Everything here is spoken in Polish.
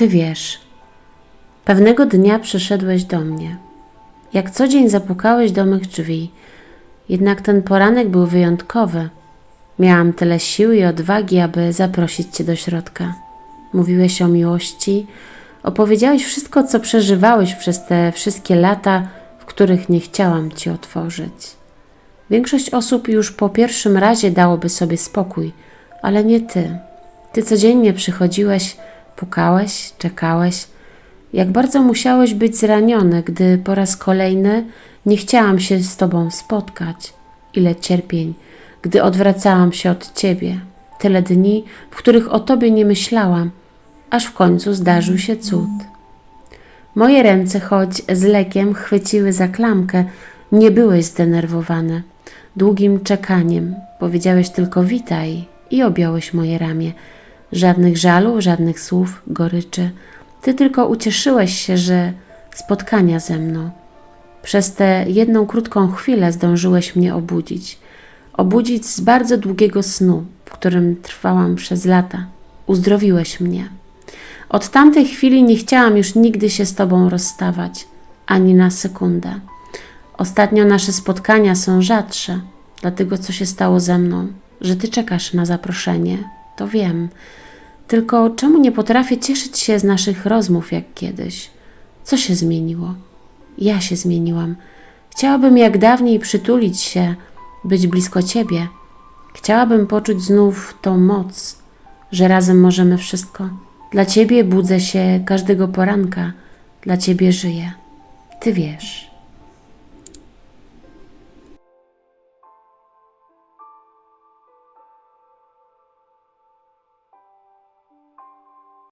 Ty wiesz, pewnego dnia przyszedłeś do mnie. Jak co dzień zapukałeś do mych drzwi. Jednak ten poranek był wyjątkowy. Miałam tyle siły i odwagi, aby zaprosić cię do środka. Mówiłeś o miłości, opowiedziałeś wszystko, co przeżywałeś przez te wszystkie lata, w których nie chciałam ci otworzyć. Większość osób już po pierwszym razie dałoby sobie spokój, ale nie ty. Ty codziennie przychodziłeś, pukałeś, czekałeś. Jak bardzo musiałeś być zraniony, gdy po raz kolejny nie chciałam się z tobą spotkać. Ile cierpień, gdy odwracałam się od ciebie. Tyle dni, w których o tobie nie myślałam, aż w końcu zdarzył się cud. Moje ręce, choć z lekiem chwyciły za klamkę, nie byłeś zdenerwowany. Długim czekaniem powiedziałeś tylko witaj i objąłeś moje ramię. Żadnych żalów, żadnych słów, goryczy. Ty tylko ucieszyłeś się, że spotkania ze mną. Przez tę jedną krótką chwilę zdążyłeś mnie obudzić. Obudzić z bardzo długiego snu, w którym trwałam przez lata. Uzdrowiłeś mnie. Od tamtej chwili nie chciałam już nigdy się z Tobą rozstawać, ani na sekundę. Ostatnio nasze spotkania są rzadsze, dlatego co się stało ze mną, że Ty czekasz na zaproszenie, to wiem. Tylko czemu nie potrafię cieszyć się z naszych rozmów jak kiedyś? Co się zmieniło? Ja się zmieniłam. Chciałabym jak dawniej przytulić się, być blisko Ciebie. Chciałabym poczuć znów tą moc, że razem możemy wszystko. Dla Ciebie budzę się każdego poranka, dla Ciebie żyję. Ty wiesz.